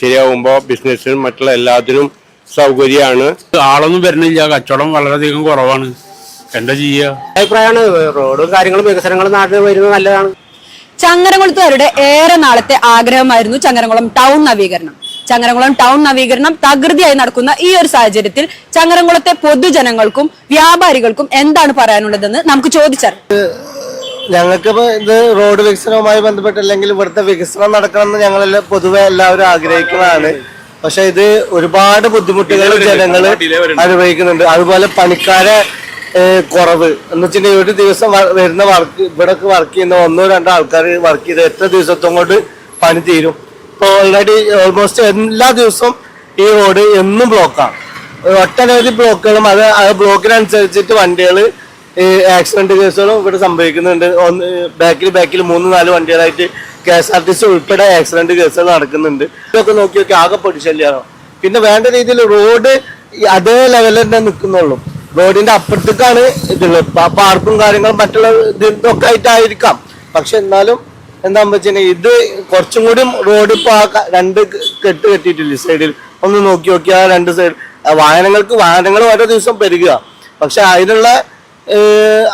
ശരിയാവുമ്പോൾ ബിസിനസ്സിനും മറ്റുള്ള എല്ലാത്തിനും സൗകര്യമാണ്. ആളൊന്നും വരുന്നില്ല. കച്ചവടം വളരെയധികം കുറവാണ്. എന്താ ചെയ്യുക അഭിപ്രായമാണ്. റോഡും കാര്യങ്ങളും വികസനങ്ങളും നാട്ടിൽ വരുന്നത് നല്ലതാണ്. ചങ്ങരംകുളത്തുകാരുടെ ഏറെ നാളത്തെ ആഗ്രഹമായിരുന്നു ചങ്ങരംകുളം ടൗൺ നവീകരണം. ചങ്ങരംകുളം ടൗൺ നവീകരണം തകൃതിയായി നടക്കുന്ന ഈ ഒരു സാഹചര്യത്തിൽ ചങ്ങരംകുളത്തെ പൊതുജനങ്ങൾക്കും വ്യാപാരികൾക്കും എന്താണ് പറയാനുള്ളതെന്ന് നമുക്ക് ചോദിച്ചറിയാം. ഞങ്ങൾക്കിപ്പോ ഇത് റോഡ് വികസനവുമായി ബന്ധപ്പെട്ടല്ലെങ്കിൽ ഇവിടുത്തെ വികസനം നടക്കണമെന്ന് ഞങ്ങൾ പൊതുവെ എല്ലാവരും ആഗ്രഹിക്കുന്നതാണ്. പക്ഷെ ഇത് ഒരുപാട് ബുദ്ധിമുട്ടുകൾ ജനങ്ങൾ അനുഭവിക്കുന്നുണ്ട്. അതുപോലെ പണിക്കാരെ കുറവ്. എന്ന് വെച്ചിട്ടുണ്ടെങ്കിൽ ഒരു ദിവസം വരുന്ന വർക്ക് ഇവിടെ വർക്ക് ചെയ്യുന്ന ഒന്നോ രണ്ടോ ആൾക്കാർ വർക്ക് ചെയ്ത് എത്ര ദിവസത്തും കൊണ്ട് പണി തീരും? ഇപ്പോൾ ഓൾറെഡി ഓൾമോസ്റ്റ് എല്ലാ ദിവസവും ഈ റോഡ് എന്നും ബ്ലോക്കാണ് ഒട്ടനവധി ബ്ലോക്കുകളും അത് ആ ബ്ലോക്കിനനുസരിച്ചിട്ട് വണ്ടികൾ ആക്സിഡന്റ് കേസുകളും ഇവിടെ സംഭവിക്കുന്നുണ്ട്. ഒന്ന് ബാക്കിൽ ബാക്കിൽ മൂന്ന് നാല് വണ്ടികളായിട്ട് K S R T C ഉൾപ്പെടെ ആക്സിഡന്റ് കേസുകൾ നടക്കുന്നുണ്ട്. ഇതൊക്കെ നോക്കി നോക്കി ആകെ പൊടിശല്യമാണ് പിന്നെ വേണ്ട രീതിയിൽ റോഡ് അതേ ലെവലിൽ തന്നെ നിൽക്കുന്നുള്ളൂ. റോഡിന്റെ അപ്പുറത്തേക്കാണ് ഇതുള്ളത്. പാർക്കും കാര്യങ്ങളും മറ്റുള്ള ഇതൊക്കെ ആയിട്ടായിരിക്കാം. പക്ഷെ എന്നാലും എന്താ വെച്ചിട്ടുണ്ടെങ്കിൽ ഇത് കുറച്ചും കൂടി റോഡ് ഇപ്പൊ ആ രണ്ട് കെട്ട് കെട്ടിയിട്ടില്ലേ സൈഡിൽ ഒന്ന് നോക്കി നോക്കി ആ രണ്ട് സൈഡ് വാഹനങ്ങൾക്ക് വാഹനങ്ങൾ ഓരോ ദിവസം പെരുകുക. പക്ഷെ അതിനുള്ള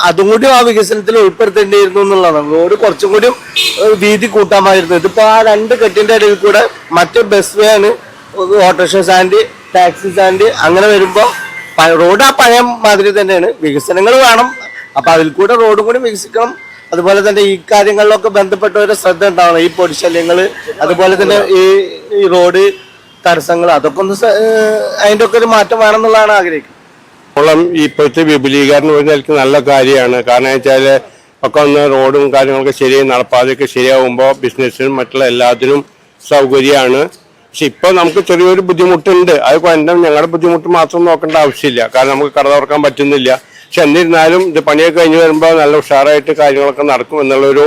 അതും കൂടി ആ വികസനത്തിൽ ഉൾപ്പെടുത്തേണ്ടിയിരുന്നു എന്നുള്ളതാണ്. റോഡ് കുറച്ചും കൂടി വീതി കൂട്ടാമായിരുന്നു. ഇതിപ്പോ ആ രണ്ട് കെട്ടിന്റെ ഇടയിൽ കൂടെ മറ്റു ബസ് വേ ആണ് ഓട്ടോറിക്ഷ സ്റ്റാൻഡ് ടാക്സി സ്റ്റാൻഡ് അങ്ങനെ വരുമ്പോ റോഡ് ആ പഴയ മാതിരി തന്നെയാണ്. വികസനങ്ങൾ വേണം. അപ്പൊ അതിൽ കൂടെ റോഡും കൂടി വികസിക്കണം. അതുപോലെ തന്നെ ഈ കാര്യങ്ങളിലൊക്കെ ബന്ധപ്പെട്ടവരെ ശ്രദ്ധ ഉണ്ടാവണം. ഈ പൊടിശല്യങ്ങൾ അതുപോലെ തന്നെ ഈ റോഡ് തടസ്സങ്ങൾ അതൊക്കെ ഒന്ന് അതിന്റെ ഒക്കെ ഒരു മാറ്റം വേണമെന്നുള്ളതാണ് ആഗ്രഹിക്കുന്നത്. കുളം ഇപ്പോഴത്തെ വിപുലീകരണം ഒരു നിലയ്ക്ക് നല്ല കാര്യമാണ്. കാരണം വെച്ചാൽ ഒക്കെ ഒന്ന് റോഡും കാര്യങ്ങളൊക്കെ ശരിയായി നടപ്പാതെയൊക്കെ ശരിയാവുമ്പോൾ ബിസിനസ്സിനും മറ്റുള്ള എല്ലാത്തിനും സൗകര്യമാണ്. പക്ഷെ ഇപ്പോൾ നമുക്ക് ചെറിയൊരു ബുദ്ധിമുട്ടുണ്ട്. അത് കൊണ്ട് ഞങ്ങളുടെ ബുദ്ധിമുട്ട് മാത്രം നോക്കേണ്ട ആവശ്യമില്ല. കാരണം നമുക്ക് കട തുറക്കാൻ പറ്റുന്നില്ല. പക്ഷെ എന്നിരുന്നാലും ഇത് പണിയൊക്കെ കഴിഞ്ഞ് വരുമ്പോൾ നല്ല ഉഷാറായിട്ട് കാര്യങ്ങളൊക്കെ നടക്കും എന്നുള്ളൊരു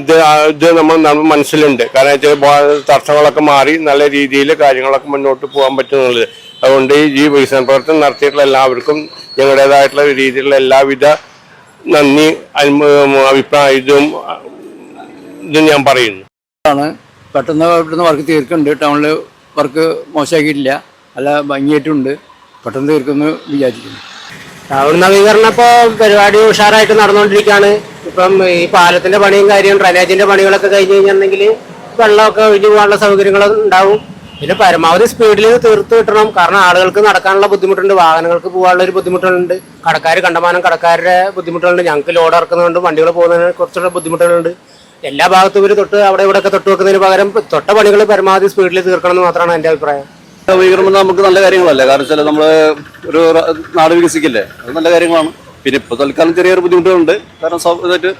ഇത് ഇത് നമ്മൾ മനസ്സിലുണ്ട്. കാരണം വെച്ചാൽ തടസ്സങ്ങളൊക്കെ മാറി നല്ല രീതിയിൽ കാര്യങ്ങളൊക്കെ മുന്നോട്ട് പോകാൻ പറ്റുന്നുള്ളത്. അതുകൊണ്ട് ഈ വികസന പ്രവർത്തനം നടത്തിയിട്ടുള്ള എല്ലാവർക്കും ഞങ്ങളുടേതായിട്ടുള്ള രീതിയിലുള്ള എല്ലാവിധ നന്ദി അഭിപ്രായ ഇതും ഇതും ഞാൻ പറയുന്നു. ആണ്. പെട്ടെന്ന് ഇവിടുന്ന് വർക്ക് തീർക്കുന്നുണ്ട്. ടൗണിൽ വർക്ക് മോശമാക്കിയിട്ടില്ല അല്ല ഭംഗിയായിട്ടുണ്ട്. പെട്ടെന്ന് തീർക്കുമെന്ന് വിചാരിക്കുന്നു. ടൗൺ നവീകരണം ഇപ്പോൾ പരിപാടി ഉഷാറായിട്ട് നടന്നുകൊണ്ടിരിക്കുകയാണ് ഇപ്പം ഈ പാലത്തിന്റെ പണിയും കാര്യവും ഡ്രൈനേജിന്റെ പണികളൊക്കെ കഴിഞ്ഞ് കഴിഞ്ഞിട്ടുണ്ടെങ്കിൽ വെള്ളമൊക്കെ ഒഴിഞ്ഞു പോകാനുള്ള സൗകര്യങ്ങൾ ഉണ്ടാവും. പിന്നെ പരമാവധി സ്പീഡിൽ തീർത്ത് കിട്ടണം. കാരണം ആളുകൾക്ക് നടക്കാനുള്ള ബുദ്ധിമുട്ടുണ്ട് വാഹനങ്ങൾക്ക് പോകാനുള്ള ഒരു ബുദ്ധിമുട്ടുണ്ട് കടക്കാർ കണ്ടമാനം കടക്കാരുടെ ബുദ്ധിമുട്ടുകളുണ്ട് ഞങ്ങൾക്ക് ലോഡ് ഇറക്കുന്നതുകൊണ്ട് വണ്ടികൾ പോകുന്നതിന് കുറച്ചുള്ള ബുദ്ധിമുട്ടുകളുണ്ട്. എല്ലാ ഭാഗത്തും ഒരു തൊട്ട് അവിടെ ഇവിടെ ഒക്കെ തൊട്ട് വെക്കുന്നതിന് പകരം തൊട്ട പണികൾ പരമാവധി സ്പീഡിൽ തീർക്കണം എന്ന് മാത്രമാണ് എന്റെ അഭിപ്രായം. നവീകരണം നമുക്ക് നല്ല കാര്യങ്ങളല്ലേ? കാരണം വെച്ചാൽ നമ്മൾ ഒരു നാട് വികസിക്കില്ലേ? അത് നല്ല കാര്യങ്ങളാണ്. പിന്നെ ഇപ്പൊ തൽക്കാലം ചെറിയൊരു ബുദ്ധിമുട്ടുകളുണ്ട്. കാരണം ഇതായിട്ട്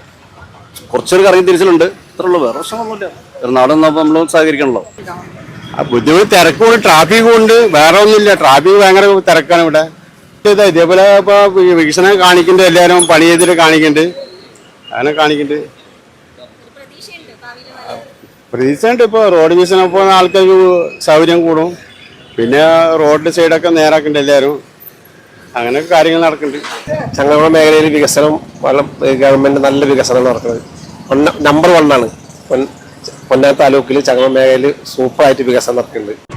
കുറച്ചൊരു കറങ്ങി തിരിച്ചിലുണ്ട്. ഇത്രയുള്ളൂ വേറെ പ്രശ്നമൊന്നുമില്ല എറണാകുളം നമ്മൾ സഹകരിക്കണല്ലോ. ബുദ്ധിമുട്ട് തിരക്കുണ്ട് ട്രാഫിക് ഉണ്ട് വേറെ ഒന്നുമില്ല. ട്രാഫിക് ഭയങ്കര തിരക്കാണ് ഇവിടെ. ഇത് ഇതേപോലെ ഇപ്പൊ വികസനം കാണിക്കുന്നുണ്ട് എല്ലാവരും പണി ചെയ്തിട്ട് കാണിക്കുന്നുണ്ട്. അങ്ങനെ കാണിക്കുന്നുണ്ട്. പ്രതീക്ഷയുണ്ട് ഇപ്പോൾ റോഡ് വികസനം പോകുന്ന ആൾക്കാർക്ക് സൗകര്യം കൂടും. പിന്നെ റോഡിന്റെ സൈഡൊക്കെ നേരാക്കുന്നുണ്ട് എല്ലാവരും. അങ്ങനെയൊക്കെ കാര്യങ്ങൾ നടക്കുന്നുണ്ട്. ചങ്ങനാശ്ശേരി മേഖലയിൽ വികസനം ഗവൺമെന്റ് നല്ല വികസനം നടക്കുന്നത്. നമ്പർ വൺ ആണ് പൊന്നാ താലൂക്കിൽ ചങ്ങമ മേഖലയിൽ സൂപ്പറായിട്ട് വികസനം നടക്കുന്നുണ്ട്.